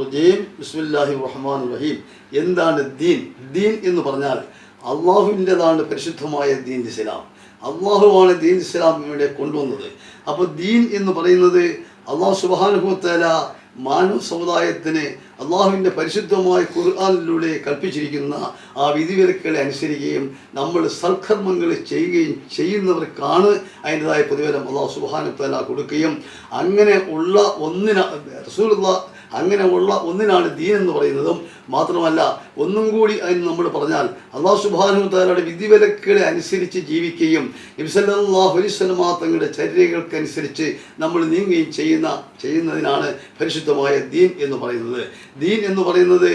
റജീം. ബിസ്മില്ലാഹിർ റഹ്മാനിർ റഹീം. എന്താണ് ദീൻ? ദീൻ എന്ന് പറഞ്ഞാൽ അള്ളാഹുവിന്റെതാണ് പരിശുദ്ധമായ ദീൻ ഇസ്ലാം. അള്ളാഹുവാണ് ദീൻ ഇസ്ലാം ഇവിടെ കൊണ്ടുവന്നത്. അപ്പോൾ ദീൻ എന്ന് പറയുന്നത് അള്ളാഹു സുബാനുഭവത്തല മാനവ സമുദായത്തിന് അള്ളാഹുവിന്റെ പരിശുദ്ധമായ ഖുർആാനിലൂടെ കൽപ്പിച്ചിരിക്കുന്ന ആ വിധിവിലക്കുകളെ അനുസരിക്കുകയും നമ്മൾ സൽക്കർമ്മങ്ങൾ ചെയ്യുകയും ചെയ്യുന്നവർക്കാണ് അതിന്റെതായ പ്രതിഫലം അള്ളാഹു സുബാനത്തല കൊടുക്കുകയും. അങ്ങനെ ഉള്ള ഒന്നിന റസൂലുള്ള അങ്ങനെ ഉള്ള ഒന്നിനാണ് ദീൻ എന്ന് പറയുന്നതും മാത്രമല്ല ഒന്നും കൂടി അതിന് നമ്മൾ പറഞ്ഞാൽ അള്ളാഹു സുബാനു താലയുടെ വിധിവിലക്കുകളെ അനുസരിച്ച് ജീവിക്കുകയും നബിസല്ലാഹു അലൈസ്വലമാ തങ്ങളുടെ ചര്യകൾക്കനുസരിച്ച് നമ്മൾ നീങ്ങുകയും ചെയ്യുന്ന ചെയ്യുന്നതിനാണ് പരിശുദ്ധമായ ദീൻ എന്ന് പറയുന്നത്. ദീൻ എന്ന് പറയുന്നത്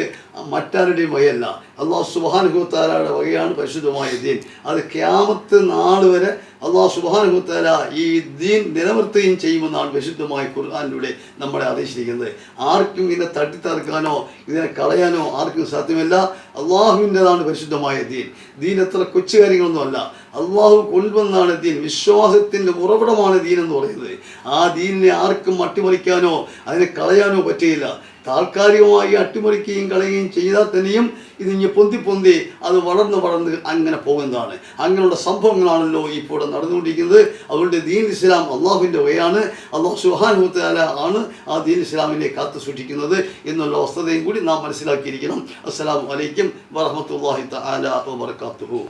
മറ്റാരുടെയും വകയല്ല അള്ളാഹു സുബാനുഭവത്താലയുടെ വകയാണ് പരിശുദ്ധമായ ദീൻ. അത് ക്യാമത്ത് നാൾ വരെ അള്ളാഹു സുബാനുഭവത്താല ഈ ദീൻ നിലനിർത്തുകയും ചെയ്യുമെന്നാണ് പരിശുദ്ധമായ ഖുർആാനിലൂടെ നമ്മളെ അറിയിച്ചിരിക്കുന്നത്. ആർക്കും ഇതിനെ തട്ടിത്തറക്കാനോ ഇതിനെ കളയാനോ ആർക്കും സാധ്യമല്ല. അള്ളാഹുവിന്റെതാണ് പരിശുദ്ധമായ ദീൻ. ദീൻ എത്ര കൊച്ചു കാര്യങ്ങളൊന്നുമല്ല അള്ളാഹു കൊണ്ടുവന്നാണ് ദീൻ. വിശ്വാസത്തിന്റെ ഉറവിടമാണ് ദീൻ എന്ന് പറയുന്നത്. ആ ദീനിനെ ആർക്കും അട്ടിമറിക്കാനോ അതിനെ കളയാനോ പറ്റുകയില്ല താൽക്കാലികമായി അട്ടിമറിക്കുകയും കളയുകയും ചെയ്താൽ തന്നെയും ഇത് ഇനി പൊന്തി പൊന്തി അത് വളർന്ന് വളർന്ന് അങ്ങനെ പോകുന്നതാണ്. അങ്ങനെയുള്ള സംഭവങ്ങളാണല്ലോ ഇപ്പോൾ നടന്നുകൊണ്ടിരിക്കുന്നത്. അതുകൊണ്ട് ദീൻ ഇസ്ലാം അള്ളാഹുവിന്റെ വയാണ് അള്ളാഹു സുഹാനുത്താല ആണ് ആ ദീൻ ഇസ്ലാമിനെ കാത്തു സൂക്ഷിക്കുന്നത് എന്നുള്ള വസ്തുതയും കൂടി നാം മനസ്സിലാക്കിയിരിക്കണം. അസ്സലാമു അലൈക്കും വറഹമത്തല്ലാഹി തആല വബറകാതുഹു.